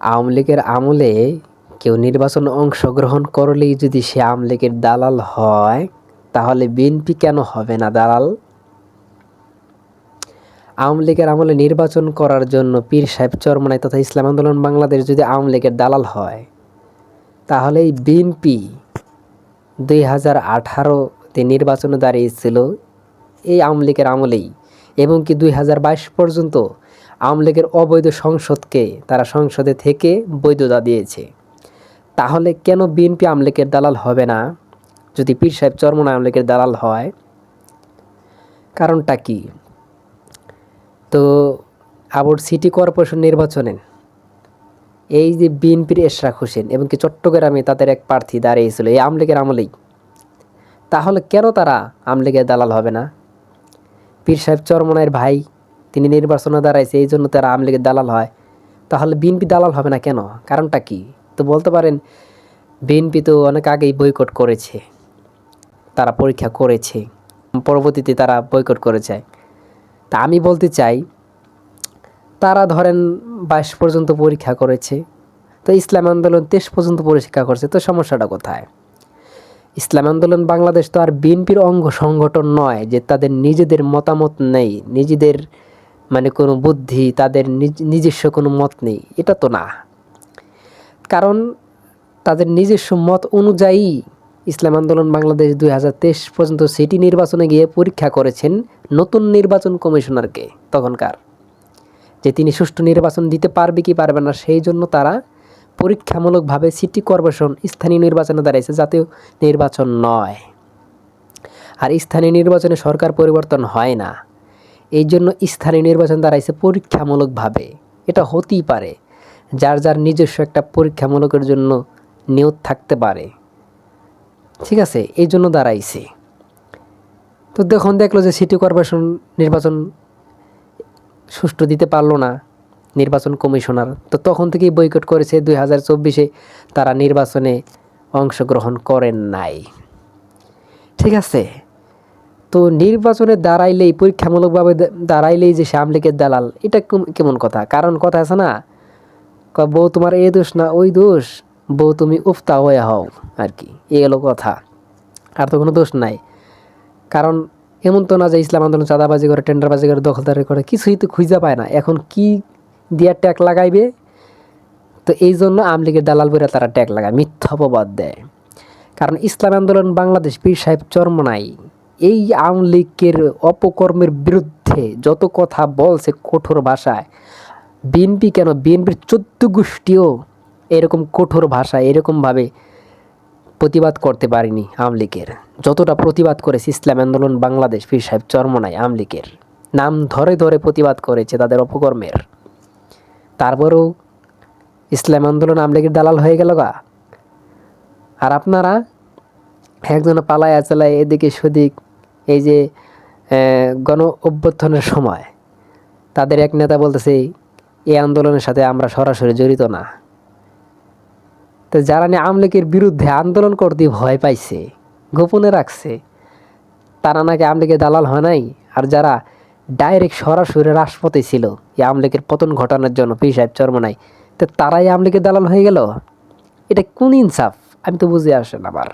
আওয়ামী লীগের আমলে কেউ নির্বাচন অংশগ্রহণ করলেই যদি সে আওয়ামী লীগের দালাল হয়, তাহলে বিএনপি কেন হবে না দালাল? আওয়ামী লীগের আমলে নির্বাচন করার জন্য পীর সাহেব চরমনাই তথা ইসলাম আন্দোলন বাংলাদেশ যদি আওয়ামী লীগের দালাল হয় তাহলে এই বিএনপি দুই হাজার আঠারোতে নির্বাচনে দাঁড়িয়েছিল এই আওয়ামী লীগের আমলেই। এবং কি দুই হাজার বাইশ পর্যন্ত আওয়ামী লীগের অবৈধ সংসদকে তারা সংসদে থেকে বৈধতা দিয়েছে। তাহলে কেন বিএনপি আওয়ামী লীগের দালাল হবে না? যদি পীর সাহেব চরমন আওয়ামী লীগের দালাল হয়, কারণটা কি? তো আবার সিটি কর্পোরেশন নির্বাচনে এই যে বিএনপির এশরাক হোসেন এবং কি চট্টগ্রামে তাদের এক প্রার্থী দাঁড়িয়েছিল, এই আওয়ামী লীগের আমলেই, তাহলে কেন তারা আওয়ামী লীগের দালাল হবে না? পীর সাহেব চরমনায়ের ভাই তিনি নির্বাচনে দাঁড়াইছে, এই জন্য তারা আওয়ামী লীগের দালাল হয়। তাহলে বিএনপি দালাল হবে না কেন? কারণটা কি? তো বলতে পারেন, বিএনপি তো অনেক আগেই বয়কট করেছে। তারা পরীক্ষা করেছে। পরবর্তীতে তারা বয়কট করেছে তা আমি বলতে চাই, তারা ধরেন বাইশ পর্যন্ত পরীক্ষা করেছে, তো ইসলাম আন্দোলন তেইশ পর্যন্ত পরীক্ষা করছে, তো সমস্যাটা কোথায়? ইসলাম আন্দোলন বাংলাদেশ তো আর বিএনপির অঙ্গ সংগঠন নয়, যে তাদের নিজেদের মতামত নেই, নিজেদের মানে কোনো বুদ্ধি, তাদের নিজ- নিজস্ব কোনো মত নেই, এটা তো না। কারণ তাদের নিজস্ব মত অনুযায়ী ইসলাম আন্দোলন বাংলাদেশ দুই হাজার তেইশ পর্যন্ত সিটি নির্বাচনে গিয়ে পরীক্ষা করেছেন নতুন নির্বাচন কমিশনারকে তখনকার। যে তিনি সুষ্ঠু নির্বাচন দিতে পারবে কি পারবে না, সেই জন্য তারা পরীক্ষামূলকভাবে সিটি কর্পোরেশন স্থানীয় নির্বাচনে দাঁড়িয়েছে জাতীয় নির্বাচন নয়। আর স্থানীয় নির্বাচনে সরকার পরিবর্তন হয় না। এই জন্য স্থানীয় নির্বাচন দাঁড়াইছে পরীক্ষামূলকভাবে। এটা হতেই পারে, যার যার নিজস্ব একটা পরীক্ষামূলকের জন্য নিয়ত থাকতে পারে। ঠিক আছে, এই জন্য দাঁড়াইছে। তো দেখুন, দেখল যে সিটি কর্পোরেশন নির্বাচন সুষ্ঠু দিতে পারল না, নির্বাচন কমিশনার। তো তখন থেকেই বয়কট করেছে দুই হাজার চব্বিশে, তারা নির্বাচনে অংশগ্রহণ করেন নাই। ঠিক আছে তো নির্বাচনে দাঁড়াইলেই, পরীক্ষামূলকভাবে দাঁড়াইলেই যে আওয়ামী লীগের দালাল, এটা কেমন কথা? কারণ কথা আছে না? বউ তোমার এ দোষ না ওই দোষ? বউ তুমি উফতা হয়ে হও, আর কি। এই হলো কথা। আর তো কোনো দোষ নাই। কারণ এমন তো না যে ইসলাম আন্দোলন চাঁদাবাজি করে, টেন্ডারবাজি করে, দখলদারি করে, কিছুই তো খুঁজে পায় না। এখন কি দিয়া ট্যাগ লাগাইবে? তো এই জন্য আওয়ামী লীগের দালাল বইরা তারা ট্যাগ লাগায়, মিথ্যা অপবাদ দেয়। কারণ ইসলাম আন্দোলন বাংলাদেশ পীর সাহেব চরমনাই এই আওয়ামী লীগের অপকর্মের বিরুদ্ধে যত কথা বলছে কঠোর ভাষায়, বিএনপি কেন? বিএনপির চোদ্দ গোষ্ঠীও এরকম কঠোর ভাষায় এরকমভাবে প্রতিবাদ করতে পারিনি আওয়ামী লীগের। যতটা প্রতিবাদ করেছে ইসলাম আন্দোলন, বাংলাদেশ, পীর সাহেব চরমনাই আওয়ামী লীগের। নাম ধরে ধরে প্রতিবাদ করেছে তাদের অপকর্মের। তারপরেও ইসলাম আন্দোলন আওয়ামী লীগের দালাল হয়ে গেল গা। আর আপনারা একজনে পালায় চালায় এদিকে সেদিক এই যে গণ অভ্যুত্থানের সময় তাদের এক নেতা বলতেছে, এই আন্দোলনের সাথে আমরা সরাসরি জড়িত না। তো যারা নিয়ে আওয়ামী লীগের বিরুদ্ধে আন্দোলন করতে ভয় পাইছে, গোপনে রাখছে, তারা নাকি লীগের দালাল হয় নাই? আর যারা ডাইরেক্ট সরাসরি রাজপথে ছিল, এই আওয়ামী লীগের পতন ঘটানোর জন্য পি সাহেব চর্মনাই তো তারাই লীগের দালাল হয়ে গেল? এটা কোন ইনসাফ? আমি তো বুঝে আসে না আবার